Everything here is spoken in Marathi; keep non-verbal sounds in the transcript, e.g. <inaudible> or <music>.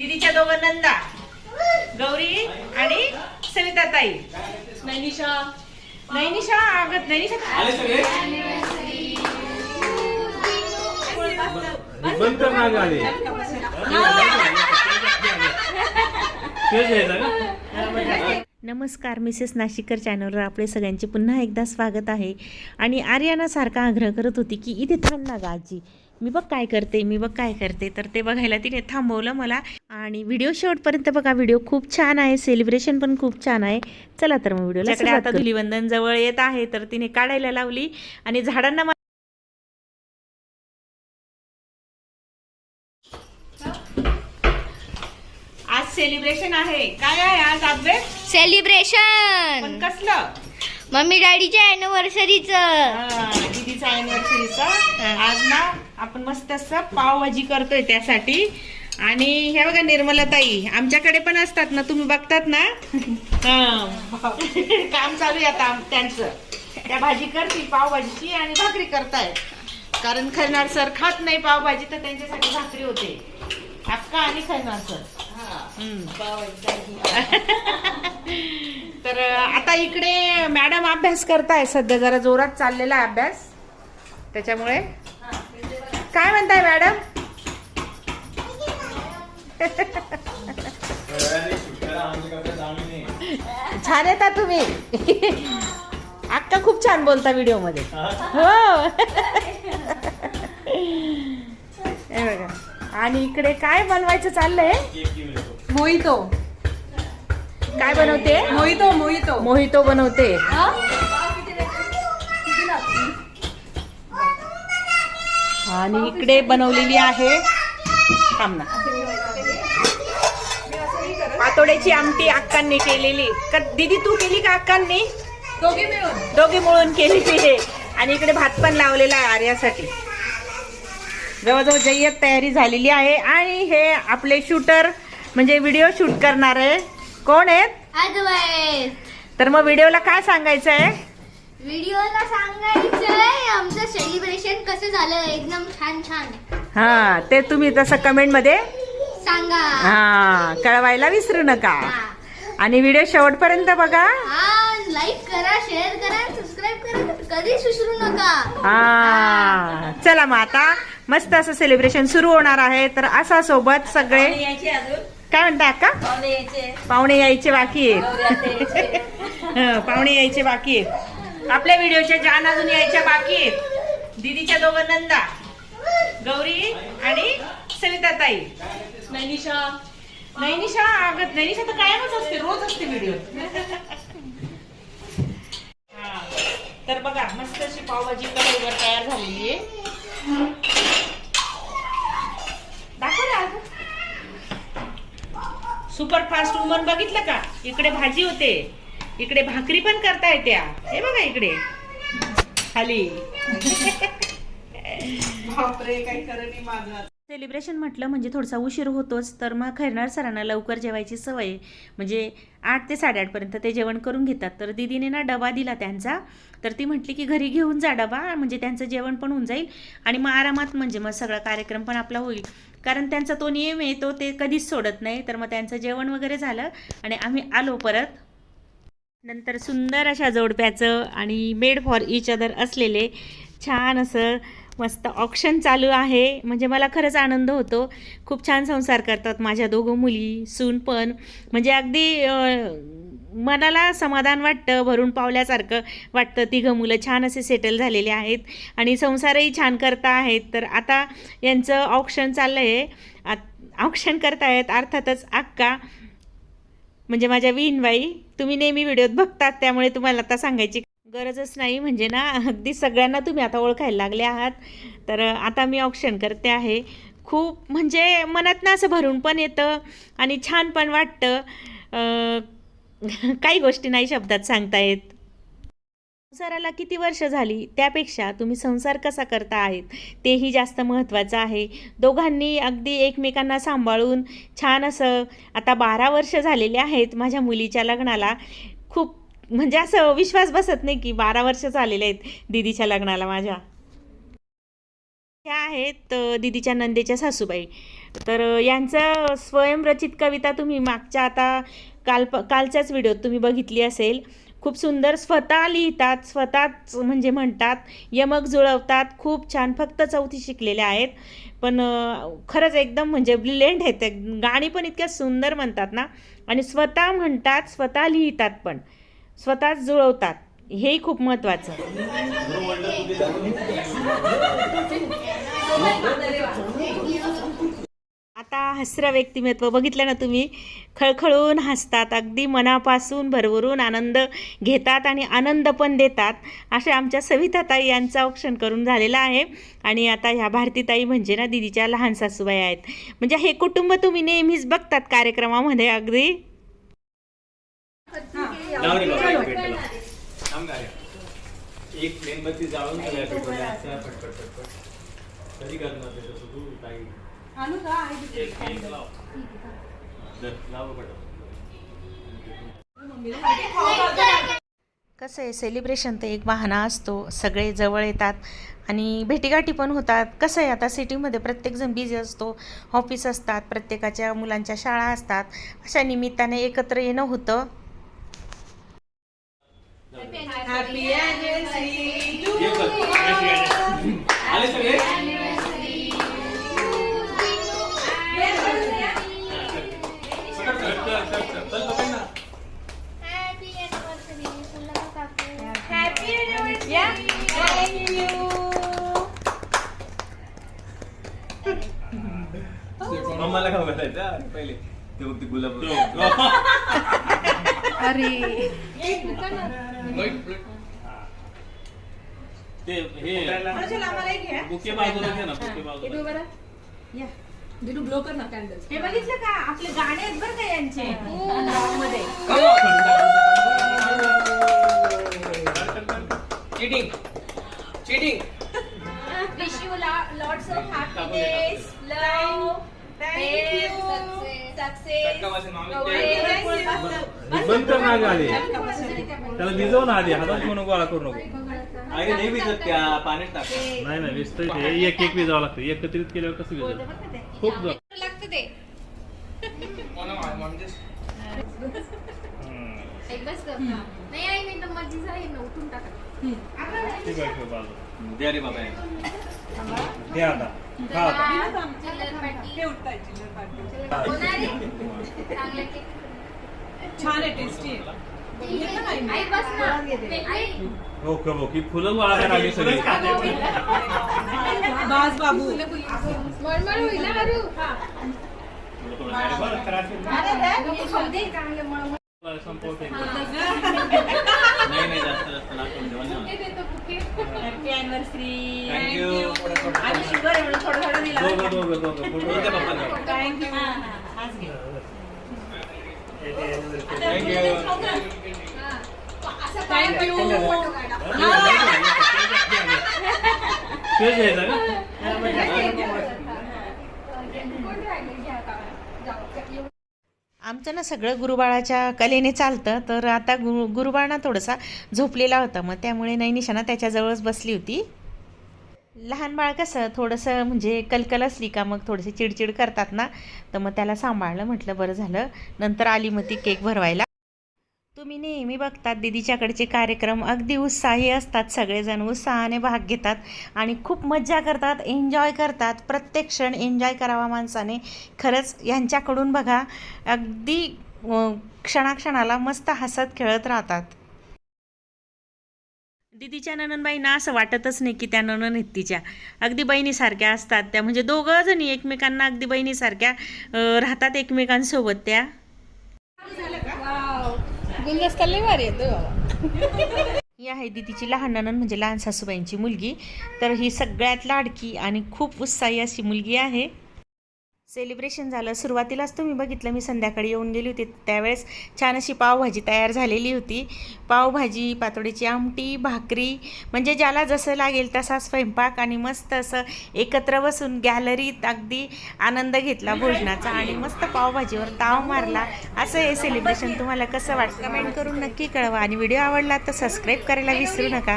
दिदीच्या दोघं नंदा गौरी आणि सविता ताई नैनिशा. नैनिशा अगं नैनिशा नमस्कार मिसेस नाशिकर चॅनलवर आपले सगळ्यांचे पुन्हा एकदा स्वागत आहे. आणि आर्याना सारखा आग्रह करत होती की इथे थांब ना गा आजी. मी बघ काय करते मी बघ काय करते. तर ते बघायला तिने थांबवलं मला. आणि व्हिडिओ शेवटपर्यंत बघा व्हिडिओ खूप छान आहे. सेलिब्रेशन पण खूप छान आहे. चला तर मग व्हिडिओला सुरुवात आता. धुलीवंदन जवळ येत आहे तर तिने काढायला लावली. आणि झाडांना आज सेलिब्रेशन आहे. काय आहे आज अभ्यास पण सेलिब्रेशन कसलं? मम्मी डॅडीच्या अॅनिव्हर्सरीच हा, दीदीचा अॅनिव्हर्सरीचा आज मस्त असं पावभाजी करतोय त्यासाठी. आणि हे बघा निर्मला ताई आमच्याकडे पण असतात ना तुम्ही बघतात ना? काम चालू आहे आता त्यांचं. त्या भाजी करतील पावभाजीची आणि भाकरी करतायत. कारण खरनार सर खात नाही पावभाजी तर त्यांच्यासाठी भाकरी होते. अक्का आणि खरणार सर. <laughs> तर आता इकडे मॅडम अभ्यास करताय सध्या जरा जोरात चाललेला आहे अभ्यास. त्याच्यामुळे काय म्हणताय मॅडम? छान येता तुम्ही. अक्का खूप छान बोलता व्हिडिओमध्ये हो. हे बघा. आणि इकडे काय बनवायचं चाललंय? मोहितो. काय बनवते? Mojito mojito. मोहितो बनवते. आणि इकडे बनवलेली आहे थांब ना. पातोड्याची आमटी अक्कांनी केलेली. का दीदी तू केली का अक्कांनी? दोघे मिळून. दोघे मिळून केलेली आहे. आणि इकडे भात पण लावलेला आहे आर्यासाठी. जवळजवळ जय्यत तयारी झालेली आहे. आणि हे आपले शूटर म्हणजे व्हिडिओ शूट करणारे. कोण आहेत? तर मग व्हिडिओला काय सांगायचं आहे व्हिडिओला सांगायचंय आमचं सेलिब्रेशन कसं झालं? एकदम छान छान. हा ते तुम्ही तसं कमेंटमध्ये सांगा. हा कळवायला विसरू नका. हा. आणि व्हिडिओ शेवटपर्यंत बघा. हा लाईक करा शेअर करा सबस्क्राईब करा कधीच विसरू नका. हा चला मग आता मस्त असं सेलिब्रेशन सुरू होणार आहे. तर असा सोबत सगळे काय म्हणता अक्का? पाहुणे यायचे. बाकी. आहेत हं, पाहुणे यायचे बाकी. आहेत <laughs> आपल्या व्हिडिओच्या जान अजून यायच्या बाकी आहेत. दीदीच्या दोघं नंदा गौरी आणि सविता ताई नैनिशा. नैनिशा अगं नैनिशा तर कायमच असते रोज असते व्हिडिओ तर बघा मस्त अशी पावभाजी कढईवर तयार झालेली आहे. दाखव. सुपर फास्ट वुमन बघितलं का? इकडे भाजी होते. इकडे भाकरी पण करता येत्या हे बघा इकडे. खाली. बापरे काही खरं नाही माझं. सेलिब्रेशन म्हटलं म्हणजे थोडासा उशीर होतोच तर मग खैरनार सरांना लवकर जेवायची सवय. म्हणजे आठ ते साडेआठपर्यंत ते जेवण करून घेतात. तर दिदीने ना डबा दिला त्यांचा. तर ती म्हटली की घरी घेऊन जा डबा म्हणजे त्यांचं जेवण पण होऊन जाईल. आणि मग आरामात म्हणजे मग सगळा कार्यक्रम पण आपला होईल. कारण त्यांचा तो नियम आहे तो ते कधीच सोडत नाही. तर मग त्यांचं जेवण वगैरे झालं आणि आम्ही आलो परत. नंतर सुंदर अशा जोडप्याचं आणि मेड फॉर इच अदर असलेले छान असं मस्त ऑप्शन चालू आहे. म्हणजे मला खरंच आनंद होतो. खूप छान संसार करतात माझ्या दोघं मुली सून पण. म्हणजे अगदी मनाला समाधान वाटतं भरून पावल्यासारखं वाटतं. तिघं मुलं छान असे सेटल झालेले आहेत आणि संसारही छान करता आहेत. तर आता यांचं ऑप्शन चाललं आहे ऑप्शन करतायत अर्थातच अक्का. म्हणजे माझ्या विहीनबाई तुम्ही नेहमी व्हिडिओत बघतात त्यामुळे तुम्हाला आता सांगायची गरजच नाही. म्हणजे ना अगदी सगळ्यांना तुम्ही आता ओळखायला लागले आहात. तर आता मी ऑप्शन करते आहे. खूप म्हणजे मनात ना असं भरून पण येतं आणि छान पण वाटतं. काही गोष्टी नाही शब्दात सांगता येत. संसाराला किती वर्ष झाली? त्यापेक्षा तुम्ही संसार कसा करता आहेत? तेही जास्त महत्त्वाचं आहे. दोघांनी अगदी एकमेकांना सांभाळून छान असं आता बारा वर्ष झालेले आहेत माझ्या मुलीच्या लग्नाला. खूप म्हणजे असं विश्वास बसत नाही की बारा वर्ष झालेले आहेत दिदीच्या लग्नाला माझ्या. ह्या आहेत दिदीच्या नंदेच्या सासूबाई. तर यांचं स्वयंरचित कविता तुम्ही मागच्या आता काल कालच्याच व्हिडिओत तुम्ही बघितली असेल. खूप सुंदर स्वतः लिहितात स्वतःच म्हणजे म्हणतात यमक जुळवतात. खूप छान फक्त चौथी शिकलेल्या आहेत. पण खरंच एकदम म्हणजे ब्रिलियंट आहेत. ते. गाणी पण इतक्या सुंदर म्हणतात ना. आणि स्वतः म्हणतात स्वतः लिहितात पण. स्वतःच जुळवतात. हेही खूप महत्त्वाचं. आता हसरं व्यक्तिमत्व बघितलं ना तुम्ही खळखळून हसतात अगदी मनापासून भरभरून आनंद घेतात आणि आनंद पण देतात अशा आमच्या सविताताई यांचा औक्षण करून झालेलं आहे. आणि आता ह्या भारतीताई म्हणजे ना दिदीच्या लहान सासूबाई आहेत. म्हणजे हे कुटुंब तुम्ही नेहमीच बघतात कार्यक्रमामध्ये अगदी? एक मेणबत्ती जाळून आणू का आहे कसं आहे सेलिब्रेशन तर एक बहाणा असतो. सगळे जवळ येतात आणि भेटीगाठी पण होतात. कसं आहे आता सिटीमध्ये प्रत्येकजण बिझी असतो. ऑफिस असतात प्रत्येकाच्या मुलांच्या शाळा असतात. अशा निमित्ताने एकत्र येणं होतं. Happy ते. बघ ते गुलाब ते हे. चल, आम्हाला एक घ्या. बुके बाजूला घे ना बुके बाजूला. इकडे बरं. या. दिनू ब्लो कर ना कॅन्डल्स हे बघितलं का? आपले गाणे आहेत बरं का यांचे. मध्ये cheating. Cheating. Wish you lots of happiness love success बंद कर ना गाडी त्याला भिजव ना आधी हातात घेऊन गोळा करू नको अरे नाही भिजत त्या पाण्यात टाक नाही नाही भिजतंय ते एक एक भिजावं लागतं एकत्रित केल्यावर कसं भिजत खूप जड. लागतं ते नाही आई मी तर ना उठून टाका ठीक आहे, ठेव बाजूला. दे रे बाबा घे आता खा हे उठताय चिल्लर पार्टी. होणार आहे चांगलं केक। छान आहे टेस्टी आहे आई बस ना आई ओके ओके फुलं गोळा करायला लागली सगळी बास बाबू। मळमळ होईल ना अरू चांगले मळमळ संपवते नाही नाही जास्त जास्त लागतो आमचं ना सगळं गुरुबाळाच्या कलेने चालतं तर आता गु गुरुबाळ ना थोडासा झोपलेला होता मग त्यामुळे नैनिशाना त्याच्याजवळच बसली होती. लहान बाळ कसं थोडंसं म्हणजे कलकल असली का मग थोडीशी चिडचिड करतात ना तर मग त्याला सांभाळलं म्हटलं बरं झालं नंतर आली मग ती केक भरवायला. तुम्ही नेहमी बघतात दिदीच्याकडचे कार्यक्रम. अगदी उत्साही असतात सगळेजण उत्साहाने भाग घेतात आणि खूप मज्जा करतात एन्जॉय करतात. प्रत्येक क्षण एन्जॉय करावा माणसाने. खरंच यांच्याकडून बघा अगदी क्षणाक्षणाला मस्त हसत खेळत राहतात. दिदीच्या नननबाईंना असं वाटतच नाही की त्या ननन आहेत तिच्या अगदी बहिणीसारख्या असतात त्या. म्हणजे दोघं जणी एकमेकांना अगदी बहिणीसारख्या राहतात एकमेकांसोबत त्या. गुलदस्ता लय भारी येतो बाबा. ही आहे दिदीची लहान नणन म्हणजे लहान सासूबाईंची मुलगी तर ही सगळ्यात लाडकी आणि खूप उत्साही अशी मुलगी आहे. सेलिब्रेशन झालं. सुरुवातीलाच तुम्ही बघितलं मी संध्याकाळी येऊन गेली होती. त्यावेळेस छान अशी पावभाजी तयार झालेली होती. पावभाजी पातोडीची आमटी भाकरी म्हणजे ज्याला जसं लागेल तसा स्वयंपाक आणि मस्त असं एकत्र बसून गॅलरीत अगदी आनंद घेतला भोजनाचा आणि मस्त पावभाजीवर ताव मारला. असं हे सेलिब्रेशन तुम्हाला कसं वाटतं? कमेंट करून नक्की कळवा. आणि व्हिडिओ आवडला तर सबस्क्राईब करायला विसरू नका.